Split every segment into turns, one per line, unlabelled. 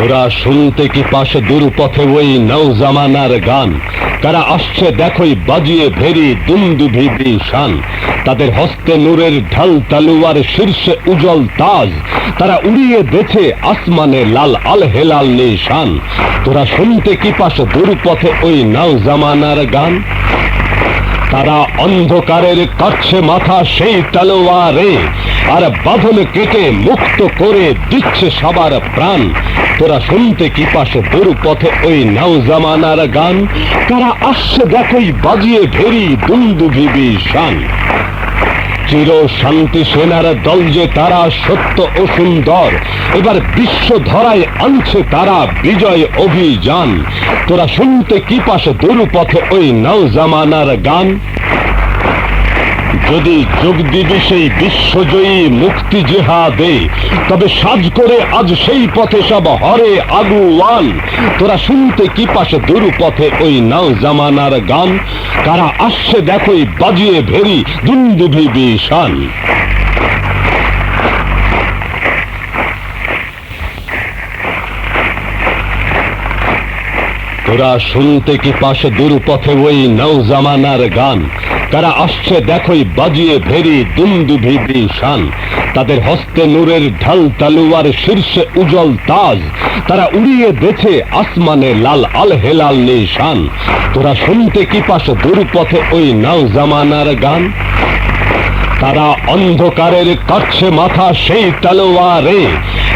তোরা শুনতে কি পাশে দুরপথে ওই নৌ জামানার গান? তারা আসছে দেখোই বাজিয়ে ভেরি দুন্দু ভিবি শান। তাদের হস্তে নূরের ঢাল তালুয়ার শীর্ষে উজ্জ্বল তাজ। তারা উড়িয়ে দেখে আসমানে লাল আল হেলাল নিশান। তোরা শুনতে কি পাশে দুরপথে ওই নৌ জামানার গান? তারা অন্ধকারের কাছে মাথা সেই তালোয়ারে আর বাঁধন কেটে মুক্ত করে দিচ্ছে সবার প্রাণ। তোরা শুনতে কি পাশে বরু পথে ওই নাও জামানার গান? তারা আসছে দেখেই বাজিয়ে ভেরি দুন্দু শান চির শান্তি সেনার দল যে তারা সত্য ও সুন্দর, এবার বিশ্ব ধরায় আনছে তারা বিজয় অভিযান। তোরা শুনতে কি পাশে দুরুপথে ওই নাও জামানার গান? যদি যোগ দিবি সেই বিশ্বজয়ী মুক্তি জেহাদে তবে সাজ করে আজ সেই পথে সব হরে আগুয়ান তোরা শুনতে কি পাশে দুরুপথে ওই নাও জামানার গান? কারা আসছে দেখোই বাজিয়ে ভেরি দুন্দুভি বিশান তোরা শুনতে কি পাশে দুরপথে ওই নৌ জামানার গান? তারা আসছে দেখোই বাজিয়ে ভেরি দুন্দু ভিবি শান তাদের হস্তে নূরের ঢাল তালুয়ার শীর্ষে উজ্জ্বল তাজ। তারা উড়িয়ে দেখে আসমানে লাল আল হেলাল নিশান তোরা শুনতে কি পাশে দুরপথে ওই নাও জামানার গান? তারা অন্ধকারের কাছে মাথা সেই তালোয়ারে।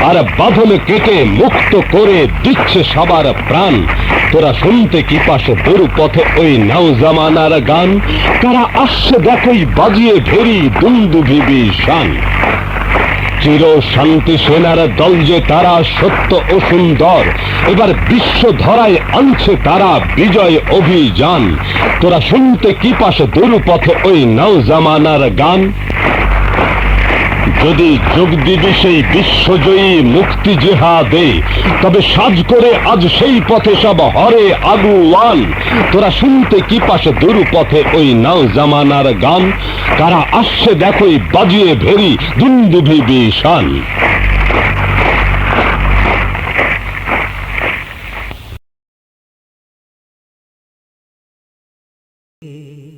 আর বাঁধন কেটে মুক্ত করে দিচ্ছে সবার প্রাণ। তোরা শুনতে কি পাশে দূর পথে ওই নাও জামানার গান? তারা আসছে দেখোই বাজিয়ে ভেরি দুন্দু ভিবি শান। চির শান্তি সেনার দল যে তারা সত্য ও সুন্দর। এবার বিশ্ব ধরায় আনছে তারা বিজয় অভিযান। তোরা শুনতে কি পাশে দুরুপথে ওই নৌ জামানার গান? যদি যোগ দিবি সেই বিশ্বজয়ী মুক্তি জেহাদে তবে সাজ করে আজ সেই পথে সব হরে আগুয়াল তোরা শুনতে কি পাশে দুরু পথে ওই নাও জামানার গান তারা আসছে দেখোই বাজিয়ে ভেরি দুন্দুভি বিশাল Mm-hmm.